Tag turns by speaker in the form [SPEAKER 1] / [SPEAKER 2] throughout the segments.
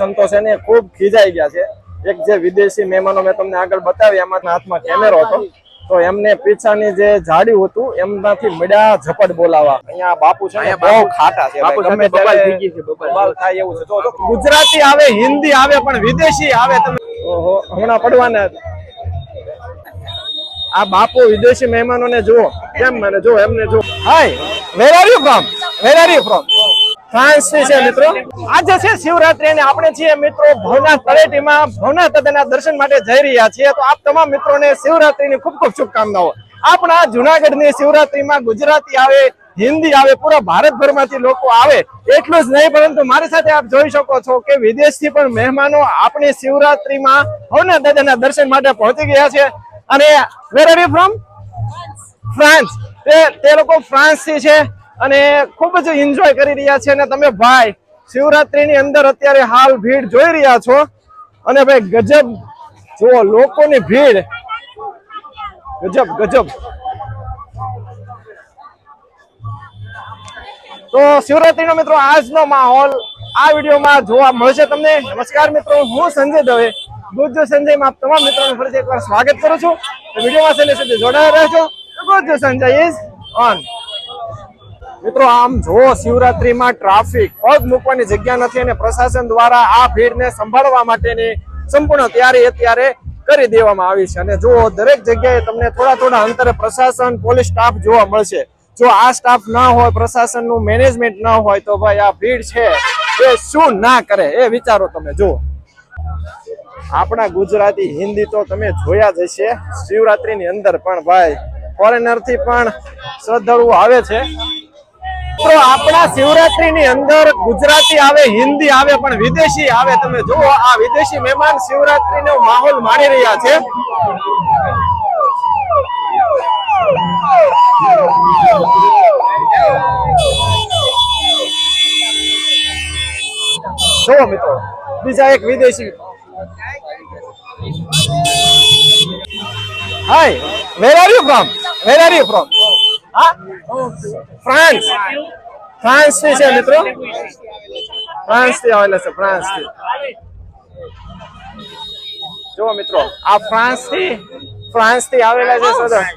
[SPEAKER 1] સંતોષ ને ખૂબ ખીજાઈ ગયા છે. એક જે વિદેશી મહેમાનો મેં તમને આગળ બતાવી એમાં હાથમાં કેમેરો હતો. તો એમને પીછાની જે જાડ્યું હતું એમનાથી મળ્યા ઝપટ બોલાવા અહીંયા બાપુ છે બહુ ખાટા છે. ગમે
[SPEAKER 2] થઈ ગઈ છે, બબાલ.
[SPEAKER 1] બબાલ થાય એવું છે. જો, ગુજરાતી આવે હિન્દી આવે પણ વિદેશી આવે તમે ઓહો હમણાં પડવાના આ બાપુ વિદેશી મહેમાનોને જુઓ. કેમ? મને જો એમને જો hi where are you from where are you from France છે મિત્રો. આજે છે શિવરાત્રી અને આપણે છીએ મિત્રો ભવનાથ તળેટીમાં. ભવનાથ દાદાના દર્શન માટે જઈ રહ્યા છીએ. તો આપ તમામ મિત્રોને શિવરાત્રીની ખૂબ ખૂબ શુભકામનાઓ. આપણા જુનાગઢની શિવરાત્રીમાં ગુજરાતી આવે હિન્દી આવે પૂરા ભારતભરમાંથી લોકો આવે. એટલું જ નહીં પરંતુ મારી સાથે આપ જોઈ શકો છો કે વિદેશથી પણ મહેમાનો આપણી શિવરાત્રીમાં ભવનાથ દાદાના દર્શન માટે પહોંચી ગયા છે. અને where are you from France તે લોકો ફ્રાન્સથી છે. અને ખૂબ જ એન્જોય કરી રહ્યા છે અને તમે ભાઈ, શિવરાત્રીની અંદર અત્યારે હાલ ભીડ જોઈ રહ્યા છો. અને ભાઈ, ગજબ, જુઓ, લોકોની ભીડ. ગજબ ગજબ. તો શિવરાત્રીનો મિત્રો આજનો માહોલ આ વિડીયોમાં જોવા મળશે તમને. નમસ્કાર મિત્રો, હું સંજય દવે. ગુજ્જુ સંજયમાં તમામ મિત્રોનું ફરીથી એકવાર સ્વાગત કરું છું. વિડીયોમાં છેલ્લે સુધી જોડાયા રહેજો. ગુજ્જુ સંજય ઇઝ ઓન મિત્રો, આમ જો શિવરાત્રીમાં ટ્રાફિક પગ મૂકવાની જગ્યા નથી અને પ્રશાસન દ્વારા આ ભીડને સંભાળવા માટેની સંપૂર્ણ તૈયારી અત્યારે કરી દેવામાં આવી છે. અને જો દરેક જગ્યાએ તમને થોડા થોડા અંતરે પ્રશાસન, પોલીસ સ્ટાફ જોવા મળશે. જો આ સ્ટાફ ના હોય, પ્રશાસનનું મેનેજમેન્ટ ના હોય, તો ભાઈ આ ભીડ છે એ શું ના કરે એ વિચારો તમે, જુઓ. આપણા ગુજરાતી હિન્દી તો તમે જોયા જ હશે. શિવરાત્રીની અંદર પણ ભાઈ ફોરેનરથી પણ શ્રદ્ધાળુઓ આવે છે. તો આપણા શિવરાત્રીની અંદર ગુજરાતી આવે, હિન્દી આવે, પણ વિદેશી આવે. તમે જુઓ, આ વિદેશી મહેમાન શિવરાત્રીનો માહોલ માણી રહ્યા છે. જુઓ મિત્રો, બીજા એક વિદેશી. Hi where are you from where are you from France. ફ્રાન્સથી છે, મિત્રો? ફ્રાન્સથી આવેલા છે, ફ્રાન્સથી. જુઓ, મિત્રો, આ ફ્રાન્સથી ફ્રાન્સથી આવેલા છે, સદા.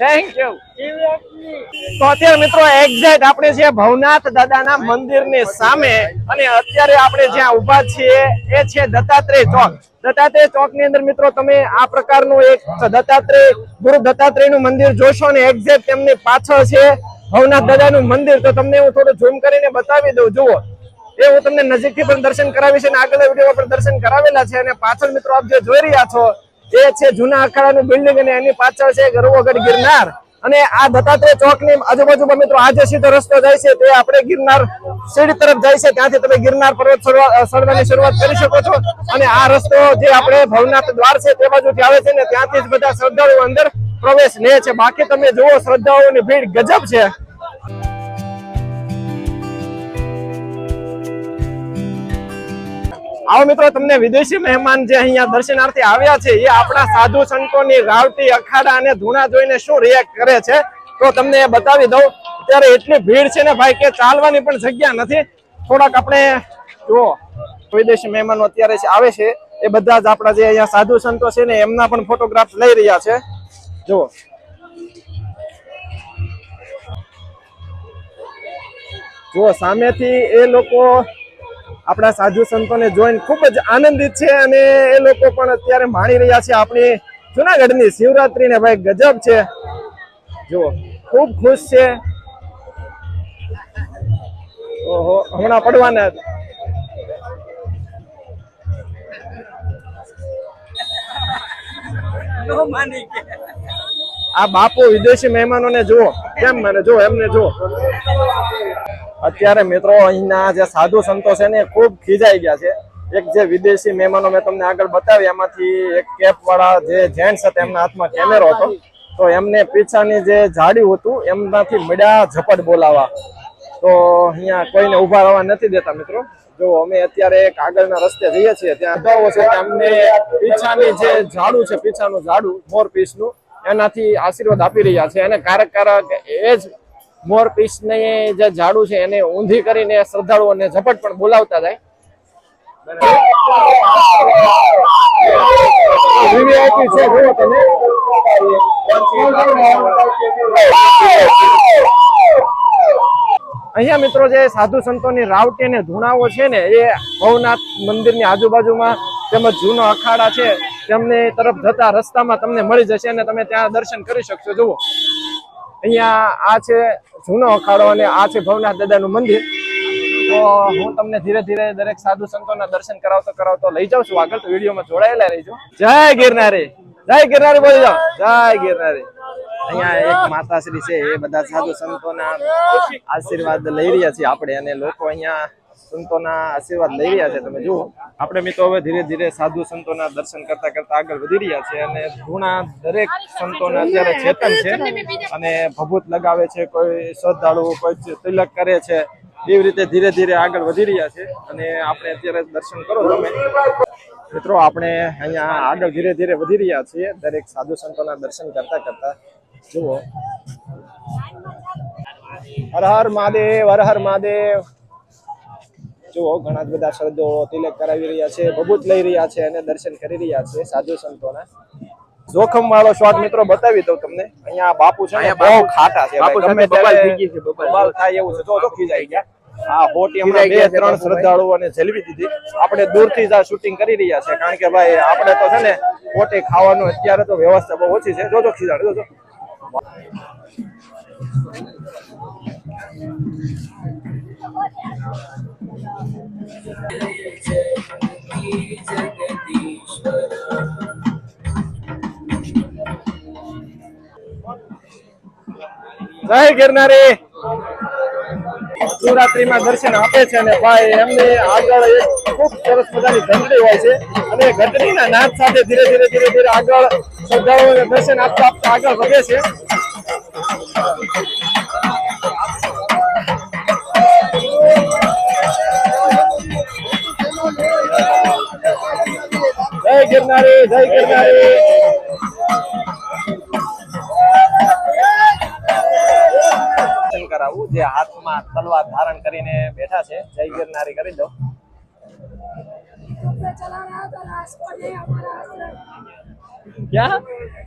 [SPEAKER 1] થેન્ક યુ તો અત્યારે મિત્રો એક્ઝેક્ટ આપણે છે ભવનાથ દાદાના મંદિરની સામે અને અત્યારે આપણે જ્યાં ઊભા છીએ એ છે દત્તાત્રેય ચોક. દત્તાત્રેય ચોકની અંદર મિત્રો તમે આ પ્રકારનું એક દત્તાત્રેય ગુરુ દત્તાત્રેયનું મંદિર જોશો ને એક્ઝેક્ટ તેમની પાછળ છે ભવનાથ દાદાનું મંદિર. તો તમને હું થોડું ઝૂમ કરીને બતાવી દઉં. જુઓ. એ હું તમને નજીકથી પણ દર્શન કરાવીશ અને આગળ વિડીયોમાં પણ દર્શન કરાવેલા છે અને પાછળ મિત્રો આપ જે જોઈ રહ્યા છો એ છે જૂના અખાડાનું બિલ્ડિંગ અને એની પાછળ છે ગરવોગઢ ગિરનાર. અને આ દત્તાત્રેય ચોકની આજુબાજુમાં મિત્રો આ જે સીધો રસ્તો જાય છે, તે આપણે ગિરનાર સીડી તરફ જાય છે, ત્યાંથી તમે ગિરનાર પર્વત ચડવાની શરૂઆત કરી શકો છો. અને આ રસ્તો જે આપણે ભવનાથ દ્વાર છે, તે બાજુથી આવે છે ને ત્યાંથી જ બધા શ્રદ્ધાળુઓ અંદર પ્રવેશ લે છે. બાકી તમે જુઓ, શ્રદ્ધાળુઓની ભીડ ગજબ છે. આવો મિત્રો, તમને વિદેશી મહેમાન જે અહીંયા દર્શનાર્થી આવ્યા છે, એ આપણા સાધુ સંતોની રાવટી અખાડા અને ધૂણા જોઈને શું રિએક્ટ કરે છે? તો તમને એ બતાવી દઉં. અત્યારે એટલી ભીડ છે ને ભાઈ કે ચાલવાની પણ જગ્યા નથી. થોડાક આપણે જુઓ. વિદેશી મહેમાનો અત્યારે આવે છે, એ બધા જ આપણા જે અહીંયા સાધુ સંતો છે ને, એમના પણ ફોટોગ્રાફ લઈ રહ્યા છે. જુઓ. જુઓ, સામેથી એ લોકો આપણા સાધુ સંતોને જોઈને ખૂબ જ આનંદિત છે અને એ લોકો પણ અત્યારે માણી રહ્યા છે. આપણી જુનાગઢની શિવરાત્રીને ભાઈ ગજબ છે. જુઓ, ખૂબ ખુશ છે. ઓહો, હમણાં પડવાના આ બાપુ વિદેશી મહેમાનોને જુઓ. કેમ મને જુઓ, એમને જુઓ. અત્યારે મિત્રો અહીંના જે સાધુ સંતો છે ને ખૂબ ખીજાઈ ગયા છે. એક જે વિદેશી મહેમાનો મેં તમને આગળ બતાવી, એમાંથી એક કેપ વાળા જે જેન્ટ્સ હતા, એમના હાથમાં કેમેરો હતો. તો એમને પીછાની જે જાડ્યું હતું, એમનાથી મળ્યા ઝપટ બોલાવા. તો અહીંયા કોઈને ઊભા રહેવા નથી દેતા મિત્રો. જો અમે અત્યારે એક આગળના રસ્તે જઈએ છીએ, ત્યાં અગાઉ છે કે પીછાની જે ઝાડુ છે, પીછાનું ઝાડુ, મોર પીસનું, એનાથી આશીર્વાદ આપી રહ્યા છે. અને કારક કારક એ જ મોર પીસ ને જે ઝાડુ છે એને ઊંધી કરીને શ્રદ્ધાળુઓને ઝપટ પણ બોલાવતા જાય. અહીંયા મિત્રો જે સાધુ સંતોની રાવટી અને ધૂણાઓ છે ને, એ ભવનાથ મંદિરની આજુબાજુમાં તેમજ જૂનો અખાડા છે, તેમની તરફ જતા રસ્તામાં તમને મળી જશે અને તમે ત્યાં દર્શન કરી શકશો. જુઓ. અહીંયા આ છે જૂનો અખાડો અને આ છે ભવનાથ દાદાનું મંદિર. તો હું તમને ધીરે ધીરે દરેક સાધુ સંતોના દર્શન કરાવતો કરાવતો લઈ જાઉં છું. આગળ તો વિડીયોમાં જોડાયેલા રહીજો. જય ગિરનારી. જય ગિરનારી બોલી જાઓ. જય ગિરનારી. અહીંયા એક માતાશ્રી છે, એ બધા સાધુ સંતોના આશીર્વાદ લઈ રહ્યા છીએ આપણે અને લોકો અહીંયા સંતોના આશીર્વાદ લઈ રહ્યા છે, તમે જુઓ. આપણે મિત્રો હવે ધીરે ધીરે સાધુ સંતોના દર્શન કરતા કરતા આગળ વધી રહ્યા છે અને ઘણા દરેક સંતોને અત્યારે ચેતન છે અને ભભૂત લગાવે છે, કોઈ શ્રદ્ધાળુ, કોઈ તિલક કરે છે, એવી રીતે ધીરે ધીરે આગળ વધી રહ્યા છે અને આપણે અત્યારે દર્શન કરો તમે. મિત્રો, આપણે અહીંયા આગળ ધીરે ધીરે વધી રહ્યા છીએ, દરેક સાધુ સંતોના દર્શન કરતા કરતા. જુઓ. હર હર મહાદેવ, હર હર મહાદેવ. જુઓ ઘણા જ બધા શ્રદ્ધો તિલક કરાવી રહ્યા છે ભભૂત લઈ રહ્યા છે અને દર્શન કરી રહ્યા છે સાધુ સંતોના. જોખમ વાળો શોટ મિત્રો બતાવી દઉં તમને. અહીંયા બાપુ છે બહુ ખાટા છે
[SPEAKER 2] બાપુ તમે બબાલ થઈ ગઈ છે, બબાલ.
[SPEAKER 1] થાય એવું છે. જો જો ખીજાઈ ગયા. આ હોટી હમણાં બે ત્રણ. શ્રદ્ધાળુઓને ઝેલવી દીધી. આપણે દૂરથી જ આ શૂટિંગ કરી રહ્યા છે કારણ કે ભાઈ આપણે તો છે ને હોટી ખાવાનું અત્યારે તો વ્યવસ્થા બહુ ઓછી છે. જોજો ખીજાડ જોજો જય ગિરનારી. શિવરાત્રીમાં દર્શન આપે છે અને ભાઈ, એમને આગળ એક ખૂબ સરસ મજાની ઘંટડી હોય છે. અને ઘંટડીના નાદ સાથે ધીરે ધીરે ધીરે ધીરે આગળ શ્રદ્ધાળુઓને દર્શન આપતા આપતા આગળ વધે છે. ગિરનારી જય ગિરનારી દર્શન કરાવવું જે હાથમાં તલવાર ધારણ કરીને બેઠા છે જય ગિરનારી કરી દો
[SPEAKER 3] चला रहा था राजकोट है हमारा आश्रम
[SPEAKER 1] क्या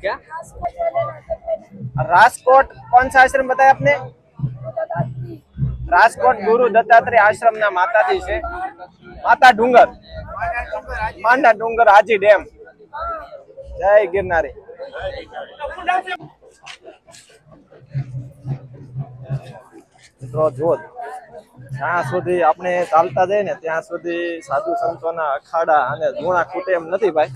[SPEAKER 1] क्या
[SPEAKER 3] राजकोट वाले राजकोट
[SPEAKER 1] राजकोट कौन सा आश्रम बताया आपने
[SPEAKER 3] दादाजी
[SPEAKER 1] રાજકોટ ગુરુ દત્તાત્રેય આશ્રમના માતાજી છે માતા ડુંગર. માંડા ડુંગર હાજી ડેમ. જય ગિરનારી. મિત્રો, જુઓ. જ્યાં સુધી આપણે ચાલતા જઈએ ને, ત્યાં સુધી સાધુ સંતોના અખાડા અને ધૂણા ખૂટે એમ નથી ભાઈ.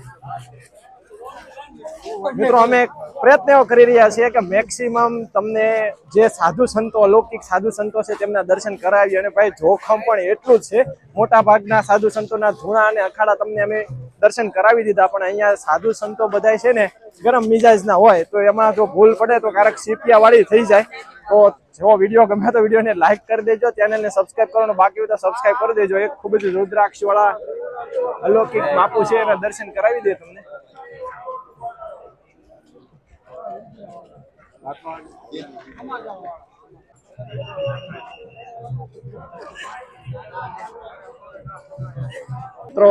[SPEAKER 1] મિત્રો, અમે પ્રયત્ન કરી રહ્યા છીએ કે મેક્સિમમ તમને જે સાધુ સંતો, અલૌકિક સાધુ સંતો છે તેમના દર્શન કરાવીએ. અને ભાઈ, જોખમ પણ એટલું જ છે. મોટા ભાગના સાધુ સંતોના ધૂણા અને અખાડા તમને અમે દર્શન કરાવી દીધા, પણ અહીંયા સાધુ સંતો બધાય છે ને ગરમ મિજાજના હોય, તો એમાં જો ભૂલ પડે તો ક્યારેક સીપિયા વાળી થઈ જાય. તો જો વીડિયો ગમે તો વિડીયોને લાઈક કરી દેજો, ચેનલને સબસ્ક્રાઇબ કરવાનું બાકી હોય તો સબસ્ક્રાઇબ કરી દેજો. એક ખૂબ જ રુદ્રાક્ષ વાળા અલૌકિક બાપુ છે, એના દર્શન કરાવી દે તમને. મિત્રો,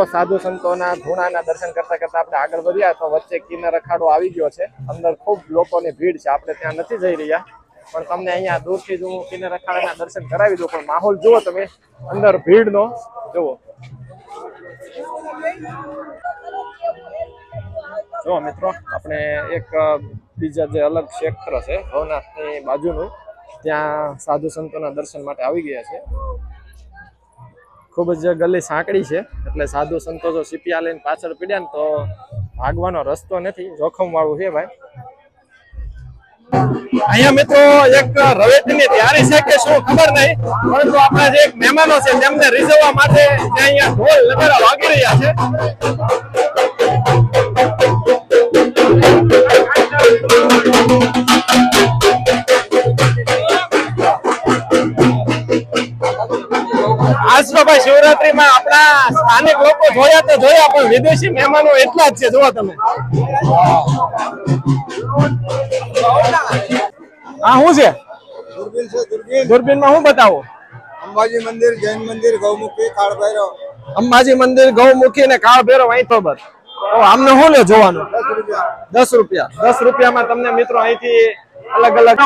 [SPEAKER 1] સાધુ સંતોના ધૂણાના દર્શન કરતા કરતા આપણે આગળ વધ્યા તો વચ્ચે કિન્નર અખાડો આવી ગયો છે. અંદર ખૂબ લોકોની ભીડ છે. આપણે ત્યાં નથી જઈ રહ્યા. પણ તમને અહીંયા દૂરથી જ હું કિન્નર અખાડાના દર્શન કરાવી દઉં. પણ માહોલ જુઓ તમે. અંદર ભીડનો. જુઓ. જો મિત્રો, આપણે એક બીજા જે અલગ ક્ષેત્ર છે, ભવનાથની બાજુનું, ત્યાં સાધુ સંતોના દર્શન માટે આવી ગયા છે. ખૂબ જ ગલી સાંકડી છે, એટલે સાધુ સંતો જો સીપિયા લઈને પાછળ પીડ્યા ને તો ભાગવાનો રસ્તો નથી જોખમ વાળું છે ભાઈ. અહીંયા મિત્રો એક રવેટની તૈયારી છે કે શું ખબર નહીં, પરંતુ આપણા જે એક મહેમાનો છે, તેમને રીઝવવા માટે અહીંયા ઢોલ નગારા વાગી રહ્યા છે. ભાઈ આપણા સ્થાનિક લોકો જોયા તો જોયા પણ વિદેશી મહેમાનો એટલા જ છે. જુઓ તમે. હા શું છે?
[SPEAKER 2] દૂરબીન છે દૂરબીન.
[SPEAKER 1] દૂરબીનમાં શું બતાવો?
[SPEAKER 2] અંબાજી મંદિર જૈન મંદિર ગૌમુખી કાળ ભૈરવ.
[SPEAKER 1] અંબાજી મંદિર ગૌમુખી ને કાળ ભૈરવ અહીં તો બસ. આમને શું લે જોવાનું?
[SPEAKER 2] દસ રૂપિયા.
[SPEAKER 1] દસ રૂપિયા. દસ રૂપિયામાં તમને મિત્રો અહીંથી અલગ અલગ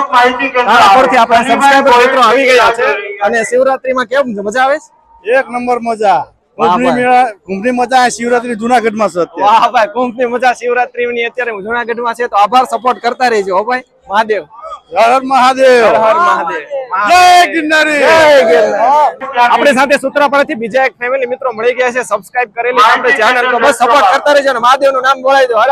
[SPEAKER 1] પરથી આપણા સબસ્ક્રાઇબર મિત્રો આવી ગયા છે. અને શિવરાત્રીમાં કેમ મજા આવે છે?
[SPEAKER 2] એક નંબર મજા. મેળા મજા શિવરાત્રી છે
[SPEAKER 1] વાહ ભાઈ કુંભની મજા શિવરાત્રીની. અત્યારે જુનાગઢમાં છે તો આભાર સપોર્ટ કરતા રહેજો હો ભાઈ. મહાદેવ.
[SPEAKER 2] હર મહાદેવ.
[SPEAKER 1] હર મહાદેવ.
[SPEAKER 2] જય ગિરનારી.
[SPEAKER 1] જય ગિરનાર. આપણી સાથે સૂત્રાપાડાથી બીજા એક ફેમિલી મિત્રો મળી ગયા છે સબસ્ક્રાઇબ કરેલી છે. ચેનલ તો બસ સપોર્ટ કરતા રહેજો અને મહાદેવનું નામ બોલાવી દો. હર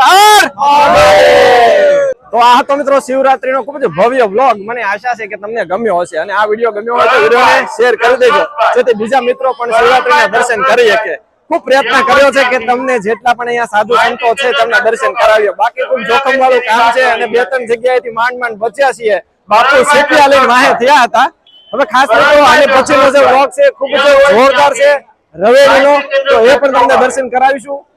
[SPEAKER 1] હર તો આ હતો મિત્રો શિવરાત્રીનો ખૂબ જ ભવ્ય વ્લોગ મને આશા છે કે તમને ગમ્યો હશે. અને આ વીડિયો ગમ્યો હોય તો વિડીયોને શેર કરી દેજો. જેથી બીજા મિત્રો પણ શિવરાત્રીના દર્શન કરી શકે. ખૂબ પ્રયત્ન કર્યો છે કે તમને જેટલા પણ અહીંયા સાધુ સંતો છે તમને દર્શન કરાવ્યો. બાકી ખૂબ જોખમ વાળું કામ છે અને બે ત્રણ જગ્યાએથી માંડ માંડ બચ્યા છીએ. બાપુ સેપિયા લઈને વાહે થયા હતા. હવે ખાસ મિત્રો આને પછીનો જે વ્લોગ છે ખૂબ જ જોરદાર છે. રવેલીનો. તો એ પણ તમને દર્શન કરાવીશું.